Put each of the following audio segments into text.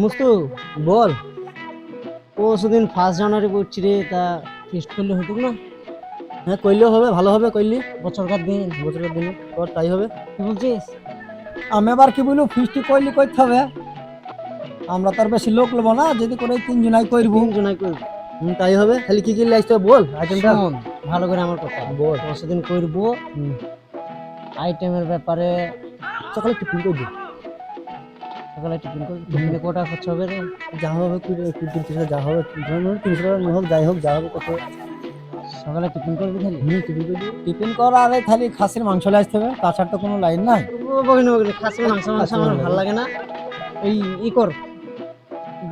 মুস্তু বল। পরশু দিন first January পড়ছি রে তা ফিস্ট করলে হতো না? হ্যাঁ করলেও হবে ভালো হবে করলি। বছরকার দিন বছরের দিনে তোর তাই হবে। কি বলছিস? আমি আবার কি বলব ফিস্টি করলি করতে হবে। আমরা তার বেশি লোক নেব না যদি করে তিনজনাই করব। জনাই করব। হুম, তাই হবে। খালি কি কি লাগছে বল আইটেমটা ভালো করে আমার কথা বল। পরশু দিন করব। আইটেমের ব্যাপারে সকালে টিফিন করবি সকালে টিফিন করবি টিফিনে কটা খরচ হবে রে? যা হবে তিরিশ টাকা যা হবে। তিনশো টাকা হোক যাই হোক যা হবে কত? সকালে টিফিন করবি খালি? হুম টিফিন করবি। টিফিন করা আরে খালি খাসির মাংস লাগতে হবে। তাছাড়া তো কোনো লাইন নাই। বগিনি বগিনি খাসি মাংস মাংস আমার। ভালো লাগে না। এই ই কর।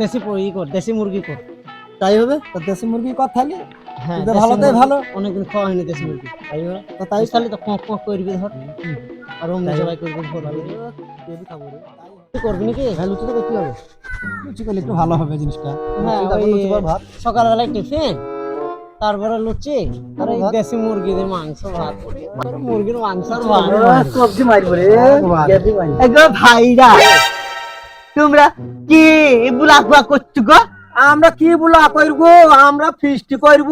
দেশি ই কর দেশি মুরগি কর। তাই হবে? তো দেশি মুরগি কর থালি হ্যাঁ ভালো তাই ভালো। অনেকদিন খাওয়া হয়নি দেশি মুরগি। তাই হবে? তো তাই তাহলে তো কক কক করবি ধর। আর অমনি সবাই করবি। ভালো খাব রে? করবি নাকি? হ্যাঁ লুচি তো করতে হবে। লুচি করলে একটু ভালো হবে জিনিসটা। হ্যাঁ, লুচি তারপর লুচি পর ভাত। সকালবেলায় টিফিন তারপরে লুচি আর ওই দেশি মুরগিদের মাংস ভাত। মুরগির মাংস ভাত। সবজি মারবো রে এগো ভাইরা। তোমরা কি বুলাকুয়া করছ গো? আমরা কি বলা করব? আমরা ফিস্টি করব।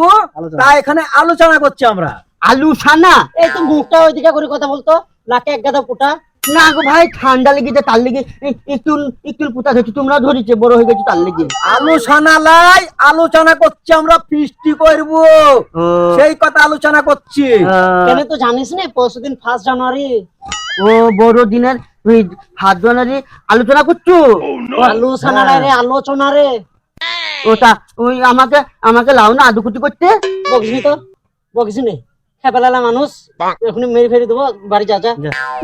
তা এখানে আলোচনা করছি আমরা। আলু সানা এই তো মুখটা ওইদিকে করে কথা বলতো। নাকে এক গাদা পোটা। না গো ভাই ঠান্ডা লেগেছে তার লেগে একটু একটু পুতা ধরছি তোমরা ধরেছে বড় হয়ে গেছে তার লেগে। আলোচনা লাই আলোচনা করছি আমরা ফিস্টি করব। সেই কথা আলোচনা করছি। কেন তো জানিস না পরশু দিন ফার্স্ট জানুয়ারি ও বড় দিনের হাত জনারি আলোচনা করছ? আলোচনা রে আলোচনা রে ওটা ওই আমাকে আমাকে লাও না আদুকুটি করতে। বকিসনি তো বকিসনি খেপালালা মানুষ এখনই মেরে ফেরে দেবো বাড়ি যা যা।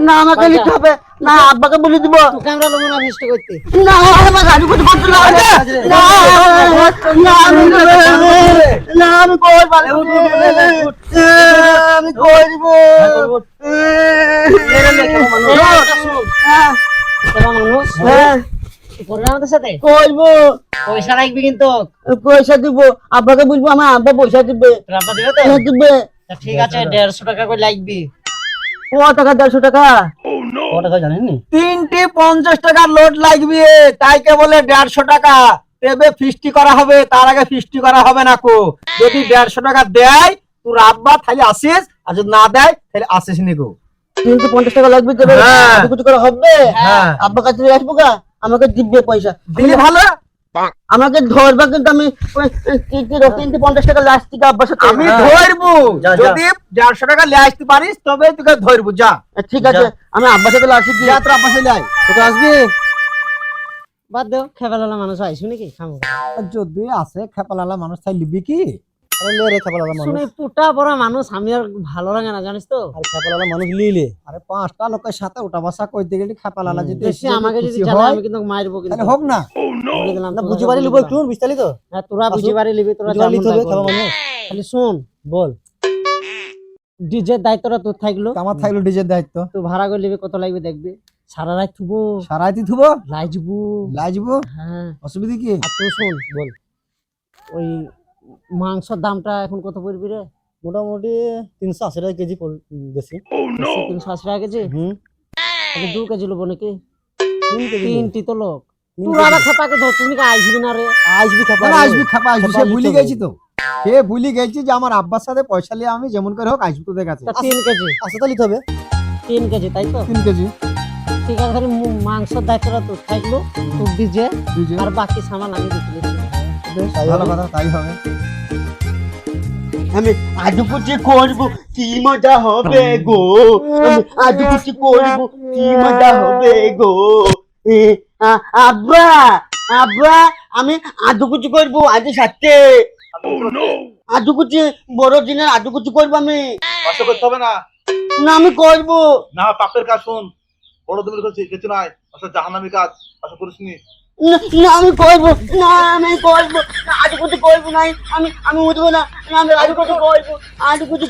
না আমাকে নিতে হবে? না আব্বাকে বলে দিব। তোকে আমরা লোক না ফিস্ট করতে। না আমাকে আদুকুটি করতে না। না না আমি না আমি একটা শোন, হ্যাঁ, মানুষ। হ্যাঁ, পয়সা রাখবি কিন্তু। পয়সা দিব। আব্বাকে বলব আমার আব্বা পয়সা দিবে। দিবে হ্যাঁ, দিবে। ঠিক আছে দেড়শো টাকা করে লাগবি। ক টাকা দেড়শো টাকা? কথা জানেন তিনটে পঞ্চাশ টাকার লোড লাগবে তাই কে বলে দেড়শো টাকা। তেবে ফিস্টি করা হবে তার আগে ফিস্টি করা হবে না কো। যদি দেড়শো টাকা দেয় তোর আব্বা তাহলে আসিস আর যদি না দেয় তাহলে আসিস নি গো তিনশো পঞ্চাশ টাকা লাগবে দেবে হ্যাঁ। করে হবে? হ্যাঁ। আব্বা কাছে আসব গা আমাকে দিবে পয়সা। দিলে ভালো আমাকে ধরবা কিন্তু আমি কি- কি রো- তিনটে পঞ্চাশ টাকা লাশ থেকে আব্বার আমি হ্যাঁ। ধরবো। যদি দেড়শো টাকা লাশ আসতে পারিস তবে তোকে ধরবো যা। ঠিক আছে আমি আব্বাস সাথে আসি যা তোর আব্বাস আয় তোকে আসবি? বাদ দেও খেপালালা মানুষ আইসু নাকি? খামো। যদি আসে খেপালালা মানুষ তাই লিবি কি? আরে লে রে খেপালালা মানুষ শুনে পুটা পড়া মানুষ আমি আর ভালো লাগে না জানিস তো? আর খেপালালা মানুষ লিলে। আরে পাঁচটা লোকের সাথে ওটা বসা কইতে গেলে খেপালালা যদি এসে আমাকে যদি খুশি আমি কিন্তু মারবো কিন্তু। হোক না। বুঝি লিবো। একটু বিস্তারিত হ্যাঁ তোরা বুঝি। লিবি তোরা খেপা মানুষ। খালি শুন বল। ডিজের দায়িত্বটা তোর থাকল? আমার থাকল ডিজের দায়িত্ব। তুই ভাড়া করে লিবি কত লাগবে দেখবি? সারা রাত থুবো। সারাইতে থুবো? লাইজবু। লাজবো হ্যাঁ। অসুবিধা কি? আর তুই শোন বল। ওই মাংসর দামটা এখন কত পড়বি রে? মোটামুটি তিনশো আশি টাকা কেজি বেশি। বেশি, তিনশো আশি টাকা কেজি? হুম। তাহলে দু কেজি লোবো নাকি? তিনটি তো লোক। তো। আমার আব্বার সাথে পয়সা নিয়ে আমি যেমন করে হোক আসবি তোদের কাছে। তা তিন কেজি। আসতে তো নিতে হবে। তিন কেজি তাই তো? তিন কেজি। ঠিক আছে মাংসর দায়িত্বটা তোর থাকল। ডিজে আর বাকি সামান আমি দেখে বেশ, ভালো কথা তাই হবে। আমি করব কি মজা হবে গো। আমি করব কি মজা হবে গো। আব্বা আব্বা আমি আদুকুচি করব আজ সাথে। আদুকুচি বড় দিনের আদুকুচি করব আমি। কষ্ট করতে হবে না। না আমি করব। না পাপের কাজ শোন। বড় দিনের কাছে কিছু নাই। আসলে জাহান্নামি কাজ। আশা করিস নি না না, আমি করব না আমি করব না, আদুকুচি করব নাই আমি আমি উঠবো না না, আমি করব আদুকুচি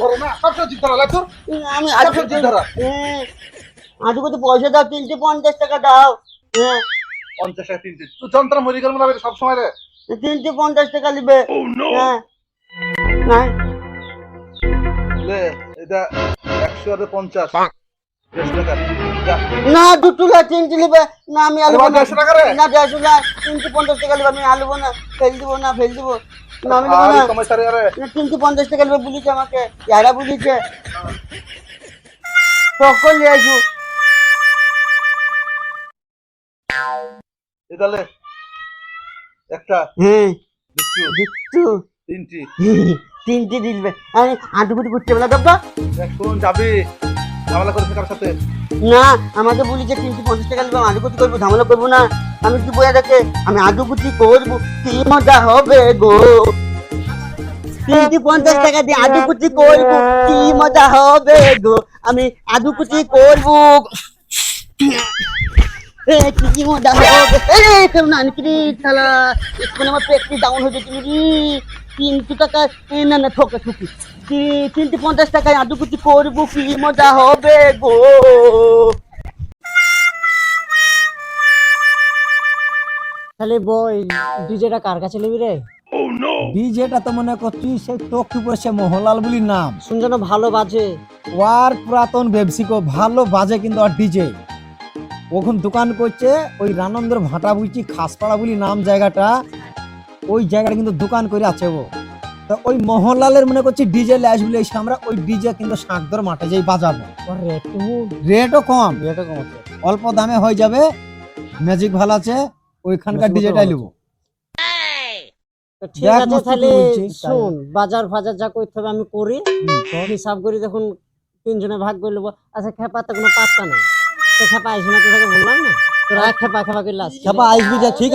করব না সবসময় জিদ আমি জিদ ধরা। হ্যাঁ আদুকুচি পয়সা দাও তিনশো পঞ্চাশ টাকা দাও হ্যাঁ পঞ্চাশ টাকা তিনটে। তুই যন্ত্র মরি গেল না সবসময় রে। তিনশো পঞ্চাশ টাকা নিবে হ্যাঁ। নাই লে এটা একশো আর পঞ্চাশ। না দুটো না তিনটে নেবে না আমি আলু না দেড়শো টাকা তিনটে পঞ্চাশ টাকা নেবে আমি আলবো না ফেল দিব না ফেল দিব। না আমি না। তিনটে পঞ্চাশ টাকা নেবে বলিছে আমাকে। যারা বুঝিছে তখন নিয়ে আসব। এ তাহলে একটা হ্যাঁ বিচ্ছু। তিনটি। তিনটে দিলবে। আরে আঁটুকুটি করতে বলা দাব্বা। এখন যাবি ঝামেলা করেছে কার সাথে? না, আমাকে বলি যে পঞ্চাশ টাকা ঝামেলা করব না। আমি কি রাখে আমি কি মজা হবে গো? পঞ্চাশ টাকা দিয়ে কি মজা হবে গো? আমি আমার ডাউন টাকা না না ঠকে। তিনটে পঞ্চাশ টাকায় আঁটুকুটি করব কি মজা হবে গো? তাহলে বই ডিজেটা কার কাছে নিবি রে? ডিজেটা তো মনে করছি সেই টকি পড়ছে মোহনলাল বলি নাম। শুন যেন ভালো বাজে। ওয়ার পুরাতন ব্যবসিকো ভালো বাজে কিন্তু আর ডিজে। ওখান দোকান করছে ওই রানন্দের ভাটা বুঝছি খাসপাড়া বলি নাম জায়গাটা। ওই জায়গাটা কিন্তু দোকান করে আছে ও। তো ওই মোহনলালের মনে করছি ডিজে ল্যাস বলে এসে আমরা ওই ডিজে কিন্তু শাঁকদর মাঠে যাই বাজাবো। রেট রেটও কম। রেটও কম অল্প দামে হয়ে যাবে ম্যাজিক ভালো আছে ওইখানকার ডিজেটাই নেব ঠিক আছে তাহলে শুন বাজার ফাজার যা করতে হবে আমি করি। হিসাব করি দেখুন তিনজনে ভাগ করে নেব আচ্ছা খেপা তো কোনো পাত্তা নাই। তো খেপা আসবে না তোকে বললাম না? তোরা খেপা খেপা করলে খেপা আসবি যা ঠিক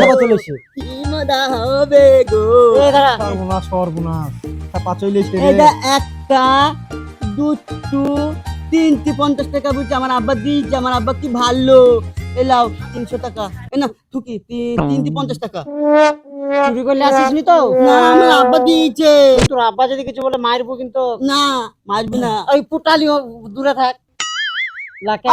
খেপা চলেছে মজা হবে গো। সর্বনাশ সর্বনাশ। এটা একটা দুটো তিনটে পঞ্চাশ টাকা বুঝছে। আমার আব্বা দিয়েছে আমার আব্বা কি ভালো। এলাও তিনশো টাকা। এ না তি- তিনটে পঞ্চাশ টাকা। চুরি করলে নি তো? না আমার আব্বা দিয়েছে। তোর আব্বা যদি কিছু বলে মারবো কিন্তু। না মারবি না। ওই পুটালি দূরে থাক। লাকে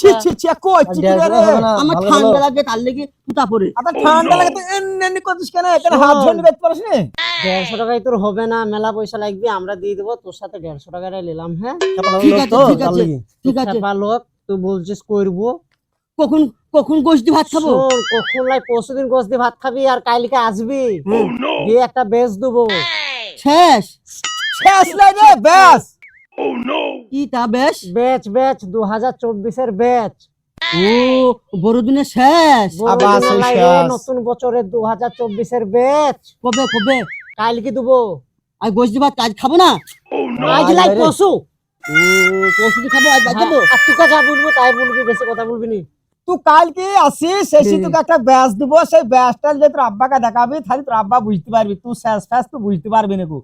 ছি ছি ছি কইছি কি রে আমার ঠান্ডা লাগে তার লেগে ফুটা পড়ে আবার ঠান্ডা লাগে তো এমনি এমনি করছিস কেন? এখানে হাত ধরে বেচ পারিস নি? দেড়শো টাকায় তোর হবে না মেলা পয়সা লাগবে আমরা দিয়ে দেবো তোর সাথে দেড়শো টাকাটা নিলাম হ্যাঁ? ঠিক আছে ঠিক আছে ঠিক আছে। খেপা তুই বলছিস করব। কখন কখন গোষ্ঠী ভাত খাব? কখন লাই পরশু দিন গোস দিয়ে ভাত খাবি আর কালকে আসবি। দিয়ে একটা বেচ দেবো। শেষ। শেষ লাগে ব্যাস কি তা বেশ? ও বড়দিনের শেষ। আবার। নতুন বছরের চব্বিশের বেচ। কবে কবে? কালকে দেবো। আর গোষ্ঠী ভাত কাজ খাব না? আজ লাই পশু ও। পরশু খাব আজ আর তুই যা বলব তাই বলবি বেশি কথা বলবি নি। তুই কালকে আসিস এসে তোকে একটা ব্যাস দিব সেই ব্যাসটা যে তোর আব্বাকে দেখাবি তাহলে তোর আব্বা বুঝতে পারবি তুই শেষ ফ্যাস তুই বুঝতে পারবি না কো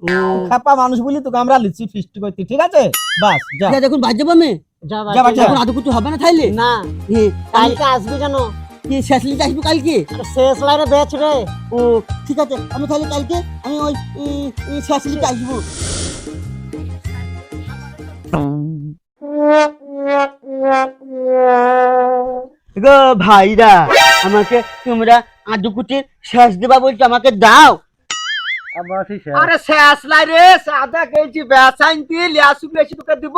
খেপা মানুষ বলি তোকে আমরা লিচি ফিস্ট করতে ঠিক আছে বাস যা ঠিক আছে এখন বাদ যাব আমি যা যা বাড়ি বাচ্চা। যা। এখন আদৌ কিছু হবে না তাইলে না হ্যাঁ, আমি কালকে আসবি জানো কি শেষ লিখে আসব কালকে আরে শেষ লাইনে বেচ রে ও ঠিক আছে আমি তাহলে কালকে আমি ওই ই, ই, শেষ লিখে আসব গো ভাইরা আমাকে তোমরা আদুকুটির শেষ দেবা বলছো আমাকে দাও। আরে শেষ লাই রে সাদা কেজি ব্যাস আনতি লিয়াসু বেশি তোকে দিব।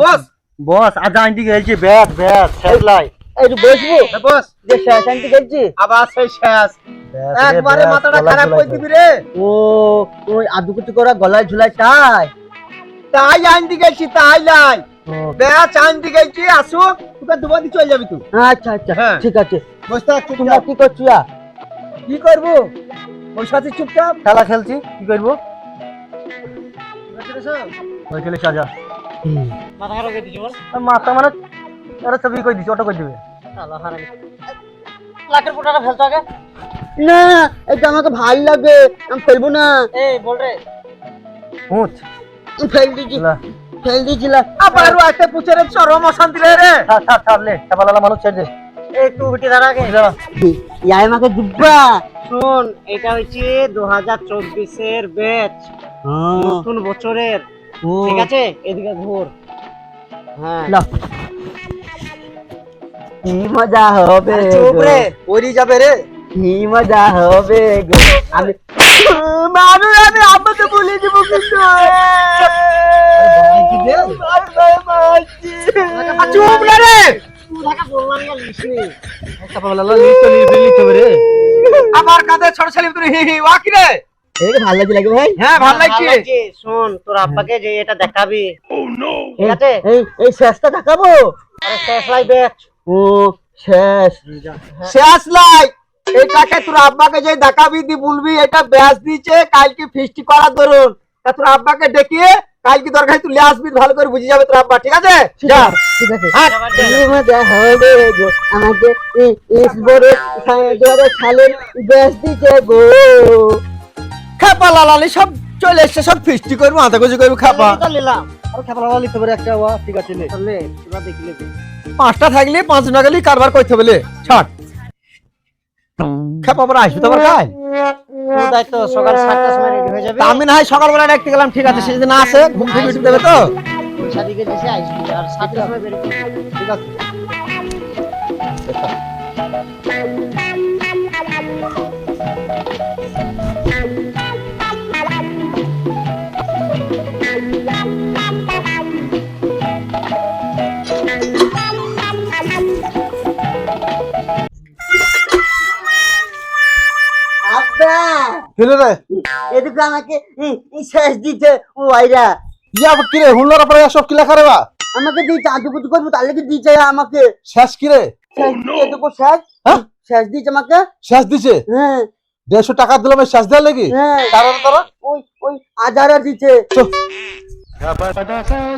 বস। বস আধা আনতে গেছি ব্যাস ব্যাস শেষ লাই এই বসবো? বস। যে শেষ আনতে গেছি আবার সেই শেষ। একবারে মাথাটা খারাপ করে দিবি রে। ও ওই আদুকুটি করা গলায় ঝুলাই তাই? তাই আনতে গেছি তাই লাই ব্যাস আনতে গেছি আসু। তোকে দুবার চলে যাবি তুই। আচ্ছা আচ্ছা হ্যাঁ। ঠিক আছে। বস থাক তোমরা কি করছ কি করব? ওই সাথে চুপচাপ। খেলা খেলছি কি করব? ওই সাজা মাথা খারাপ করে দিচ্ছি বল। মাথা মানে আরে সবই কই দিছি অটো কই দিবে? লাখের পোটাটা ফেলতো আগে? না এটা আমাকে ভালো লাগে আমি ফেলব না। এই বল রে। হুঁচ। ফেল দিয়েছি। ফেল দিয়েছিলাম আবার আইতে পুছে রে চরম অশান্তি রে রে। থাক থাক থাক লে মানুষ ছেড়ে দে। এই তুই বিটি দাঁড়া আগে। ইয়াই আমাকে দিব্বা শোন এটা হচ্ছে দু হাজার চব্বিশের ব্যাচ। নতুন বছরের। ঠিক আছে? এদিকে ঘুর। হ্যাঁ। কি মজা হবে চুপ রে। ওরি যাবে রে। কি মজা হবে গো। আমি আমি আব্বাকে বলে দিব কিন্তু চুপ না রে আমার কাঁধে ছোট ছেলে তুই হি হি রে ভালো লাগে ভাই হ্যাঁ ভালো লাগছে শোন তোর আব্বাকে যে এটা দেখাবি ঠিক আছে এই এই শেষটা দেখাবো। আরে শেষ ও শেষ শেষ লাই এটাকে তোর আব্বাকে যে দেখাবি দি বলবি এটা ব্যাস দিয়েছে কালকে ফিস্টি করার ধরুন। তা তোর আব্বাকে ডেকে কালকে দরকার তুই আসবি ভালো করে বুঝে যাবে তোর আব্বা ঠিক আছে? ঠিক আমাকে বড় ব্যাস দিতে গো। খাপা লালালি সব চলে এসছে সব ফিস্টি করব আধা কেজি করব খাপা। তো নিলাম। আর খাপা লাগা লিখতে একটা ঠিক আছে নে। তাহলে তোরা দেখলে পাঁচটা থাকলে পাঁচ না গেলে কারবার করতে বলে ছাড়। খাপা পরে আসবে তো কাল? সকাল সাতটার সময় রেডি হয়ে যাবে? আমি না হয় সকালবেলা দেখতে গেলাম ঠিক আছে সেদিন আসে ঘুম থেকে উঠে দেবে তো? সাদিকে দিছে আসবি আর সাতটার সময় বেরিয়ে ঠিক আছে। ফেলে রে এদিকে আমাকে শেষ দিতে ও আইরা ইয়া কি রে পরে সব কি লেখা রে বা? আমাকে দিয়েছে আদুকুতু করব তাহলে কি দিয়েছে আমাকে? শেষ কি রে? এটুকু শেষ? হ্যাঁ? শেষ দিয়েছে আমাকে? শেষ দিছে? হ্যাঁ। দেড়শো টাকা দিলাম শেষ দেওয়ার লাগি? হ্যাঁ। কারণ তোরা? ওই ওই আধারা দিছে।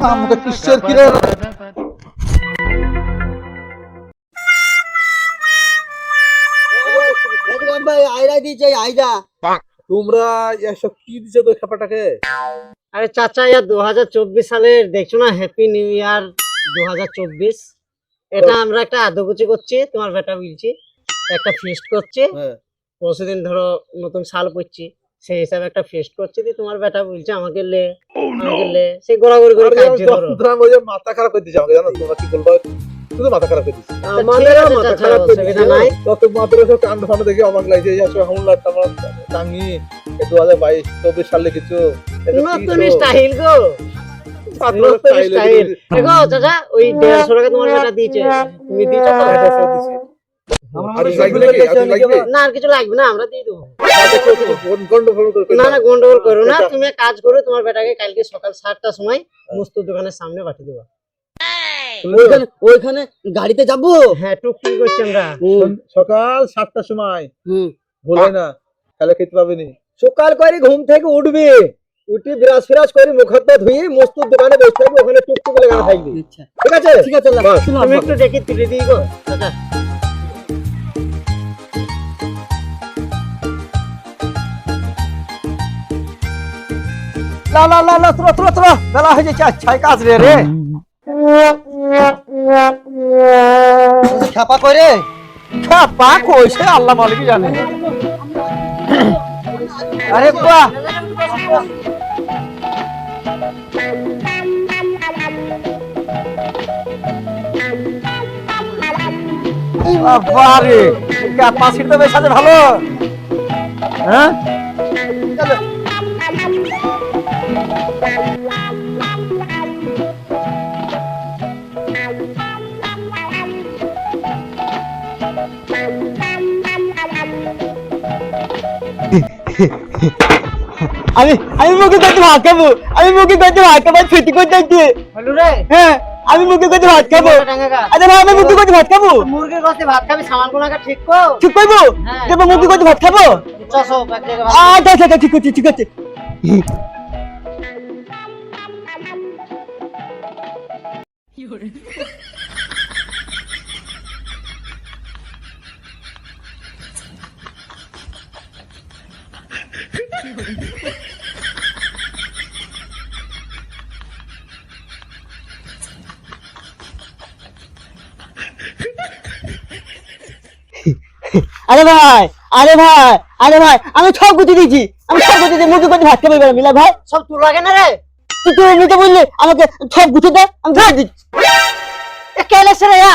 আমাকে কিসের কি রে? এই আইরা এই আইরা তোমরা এসব কি দিছে তো খেপাটাকে? আরে চাচা ইয়া দু হাজার চব্বিশ সালের দেখছ না হ্যাপি নিউ ইয়ার দু হাজার চব্বিশ? এটা আমরা একটা আদকুচি করছি তোমার বেটা বলছি একটা ফিস্ট করছি। হ্যাঁ। পরশুদিন ধরো নতুন সাল পড়ছি সেই হিসাবে একটা ফিস্ট করছি দিয়ে তোমার বেটা বলছে আমাকে লে আমাকে লে সেই গোড়াগড়ি করে যে মাথা খারাপ করে দিছে আমাকে জানো তোমরা কি বলব? শুধু মাথা খারাপ করে মাথা খারাপ করে নাই? তত মাত্র সব কাণ্ড ফান্ড দেখে অবাক লাগছে এই আসলে টামলা টাঙ্গি দু হাজার বাইশ চব্বিশ সালে কিছু? নতুন স্টাইল গো। নতুন স্টাইল দেখো চাচা ওই দেড়শো টাকা তোমার বেটা দিয়েছে তুমি দিয়েছ তো? এটা সব দিছে। আর লাগবে হয়? আর লাগবে? না আর কিছু লাগবে না আমরা দিয়ে দেবো। না গন্ডগোল করো না। তুমি কাজ করো তোমার বেটাকে কালকে সকাল সাতটার সময় মুস্তুর দোকানের সামনে পাঠিয়ে দেবো। ওইখানে ওইখানে গাড়িতে যাব? হ্যাঁ টুকটুকি করছি আমরা। সকাল সাতটার সময়। হুম। ভুলে না তাহলে খেতে পাবে নি। সকাল করে ঘুম থেকে উঠবি। উঠি বিরাজ ফিরাজ করে মুখ হাত পা ধুয়ে মস্তুর দোকানে বসে থাকবি ওখানে টুকটুক লাগানো থাকবি। আচ্ছা। ঠিক আছে? ঠিক আছে তুমি একটু ডেকে তুলে দিই গো। চাচা লা লা লা লা তোরা তোরা তোরা। বেলা হয়ে যাচ্ছে আচ্ছা কাজ রে রে। ছাপা করে পা কইছে আল্লাহ মালিকই জানে। আরে বাহ বাবারে ক্যাপাসিটি তো বেশ আছে ভালো। হ্যাঁ? আমি আমি মুখে করতে ভাত খাব। আমি মুখে করতে ভাত খাব ছুটি করতে যাচ্ছি হ্যাঁ আমি মুখে করতে ভাত খাব। আরে ভাই আমি মুখে করতে ভাত খাব? মুরগির কাছে ভাত খাবি সামান কোনাকা ঠিক কর। ঠিক করব হ্যাঁ। দেবো মুখে করতে ভাত খাব? আচ্ছা আচ্ছা আচ্ছা, ঠিক আছে ঠিক আছে। আরে ভাই আরে ভাই আরে ভাই, আমি সব গুটি দিয়েছি। আমি সব গুটি দিয়ে মুখে করতে ভাত খাব মিলা ভাই, সব তোর লাগে না রে? তুই এমনিতে বললে আমাকে সব গুটি দে, আমি ধরে দিচ্ছি। এ কেলে সে রে ইয়া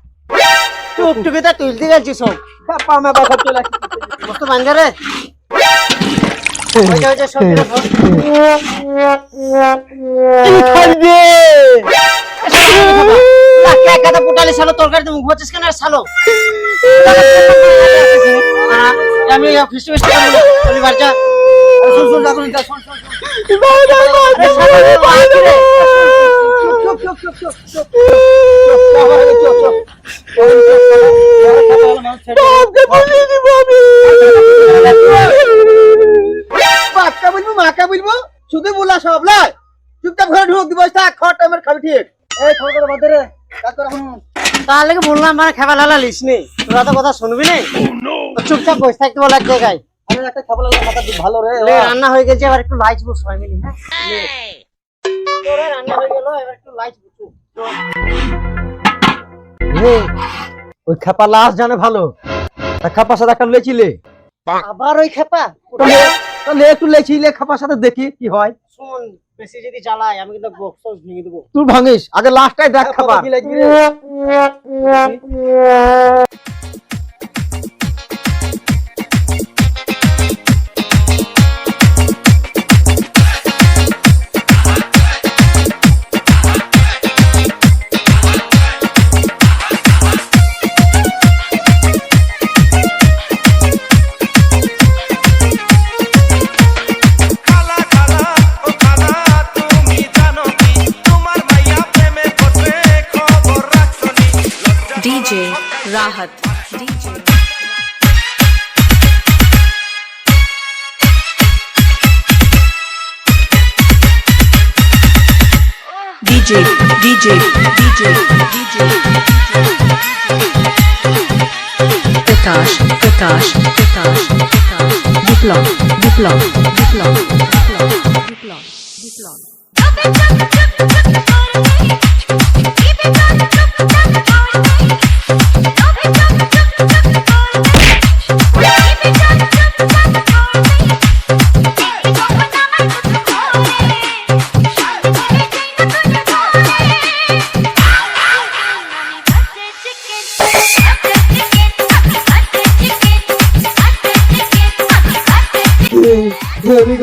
চোখ টুকে তা তুলতে গেছি সব। পামে বাবা চলে মস্ত বাঞ্জারে পুটালি সালো তরকারিতে মুখ হচ্ছিস কেন সালো আমি বাচ্চা বলব মাকে বলব শুধু বলা সব লাই চুপচাপ ঘরে ঢুক দিব থাক খাওয়ার টাইমের খাবি ঠিক এই খাওয়া করে বাদে রে কাজ করে তার লেগে বললাম মানে খেবা লালা লিস নি? তোরা তো কথা শুনবি না? চুপচাপ বসে থাকতে বলে এক জায়গায়। আমি একটা খাবার লাগলে মাথা ভালো রে রান্না হয়ে গেছে এবার একটু লাইট সবাই মিলি হ্যাঁ? লে। রান্না হয়ে গেল এবার একটু লাইট বুক ওই খেপা লাশ জানে ভালো। তা খেপার সাথে একটা লেছিলে আবার ওই খেপা? তাহলে একটু লেছিলে খেপার সাথে দেখি কি হয়। শুন বেশি যদি জ্বালাই আমি কিন্তু বক্স ভেঙে দেবো। তুই ভাঙিস। আগে লাস্টটাই দেখ খেপা Rahat DJ DJ DJ DJ Prakash Prakash Prakash Prakash डिप्लॉम डिप्लॉम डिप्लॉम डिप्लॉम डिप्लॉम डिप्लॉम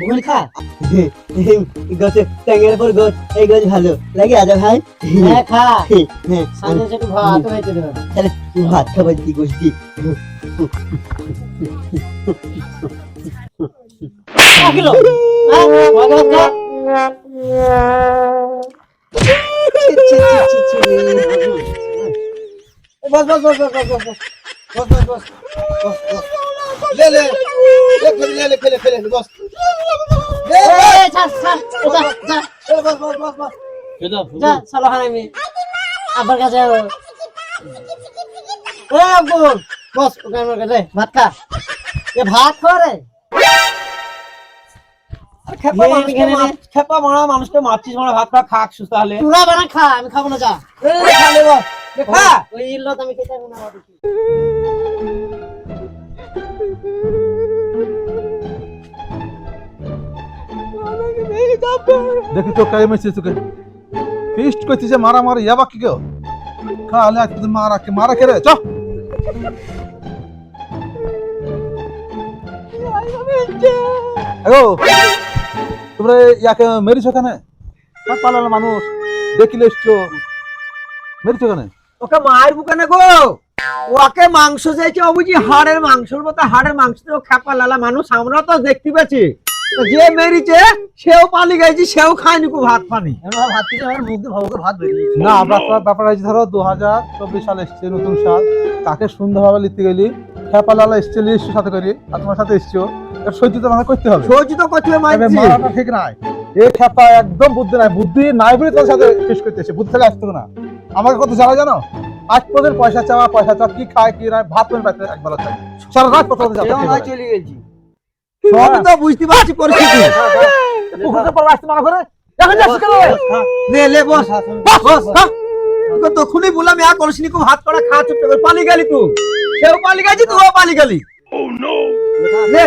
ভুল এই গাছ ভালো লাগে আদা ভাই হ্যাঁ বস বস বস বস বস বস বস বস বস বস লে লে লে খেলে লে লে খেলে খেলে বস লে ছাড় ছাড় যা যা বস বস বস বস যা চলো হারামি। আবার কাছে যাব। ও আব্বু। বস ওকে আমার কাছে ভাত খা। এ ভাত খা রে। খেপা মারা মানুষকে মারছিস মারা ভাত খা খাক সুস্থ হলে তোরা বানা খা আমি খাব না যা। খালে বস। দেখা। ওই ইল্লত আমি কেটে না দেখি। দেখি তো কাই মেসে তোকে ফিস্ট কইতেছে মারা মারা ইয়াবা কি গো খালে মানুষ? দেখিলে এসছো। ওকে মায়ের বুকানে গো? ওকে মাংস চাইছে ও বুঝি হাড়ের মাংসর মতো হাড়ের মাংস তো খাপা লালা মানুষ আমরা তো দেখতে পাচ্ছি যে মেরিছে সেও পালি গেছে সেও খায়নি কো ভাত পানি। ভাত ভাত না ব্যাপার ব্যাপার আছে ধরো দু হাজার চব্বিশ সাল এসছে নতুন সাল তাকে সুন্দরভাবে লিখতে গেলি খেপালালা এসছে লিস্ট সাথে করি আর তোমার সাথে এসছো এর সহ্য তো আমাকে করতে হবে। সহ্য তো করতে মারাটা ঠিক নাই। এই খেপা একদম বুদ্ধি নাই বুদ্ধি নাই বলে তোর সাথে ফিস করতে এসে বুদ্ধি থেকে আসতো না। আমাকে কত জানা জানো আজ পর্যন্ত পয়সা চাওয়া পয়সা চাওয়া কি খায় কি নাই ভাত পেন পাইতে একবার চাই সারা রাত কথা যাবে চলে গেছি সবই তো বুঝতে পারছি পরিস্থিতি পুকুরটা পর আসতে মানা করে এখন যাচ্ছিস কেন লে লে বস বস বস হ্যাঁ? তোকে তখনই বললাম ইয়া করিসনি খুব হাত করা খা চুপ করে পালি গেলি তুই সেও পালি গেছি তুইও পালি গেলি লে।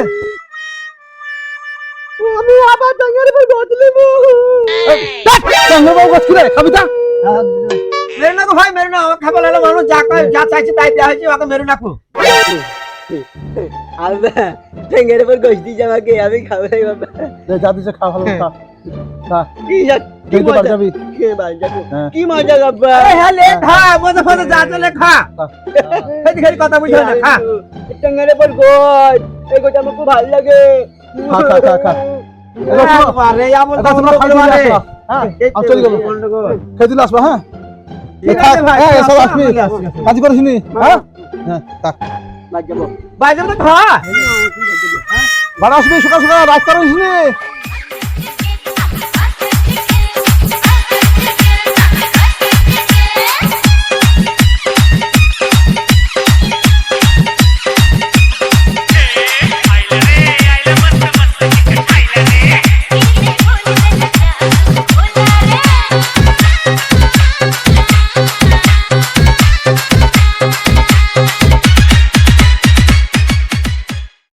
আমি আবার ডাঙ্গারে বই বদলে সঙ্গে বাবু গাছ কিরে খাবি তা মেরে না ভাই মেরে না আমার খাবার লাগল মানুষ যা কয় যা চাইছে তাই দেওয়া হয়েছে ওকে মেরে কো ঠেঙ্গের উপর গোশ দিয়েছে আমাকে আমি খাব না বাবা। যা দিছে খা ভালো খা। খা। কি যা- কি মজা কি হ্যাঁ। কি মজা বাবা। আরে খা মজা ফজা যা চলে খা। খেতে খেতে কথা বুঝো না খা। ঠেঙ্গের উপর গোশ এই গোটা আমার খুব ভালো লাগে। খা খা খা খা। আরে হ্যাঁ আমি চলে গেল। খেয়ে দিলে আসবা হ্যাঁ? হ্যাঁ, আসো, সব আসো, আসবি। আসো, আসো। কাজ করিস নি হ্যাঁ? হ্যাঁ থাক। বাইরে খা। বাড়া আসবি সকাল সকাল করিস নি।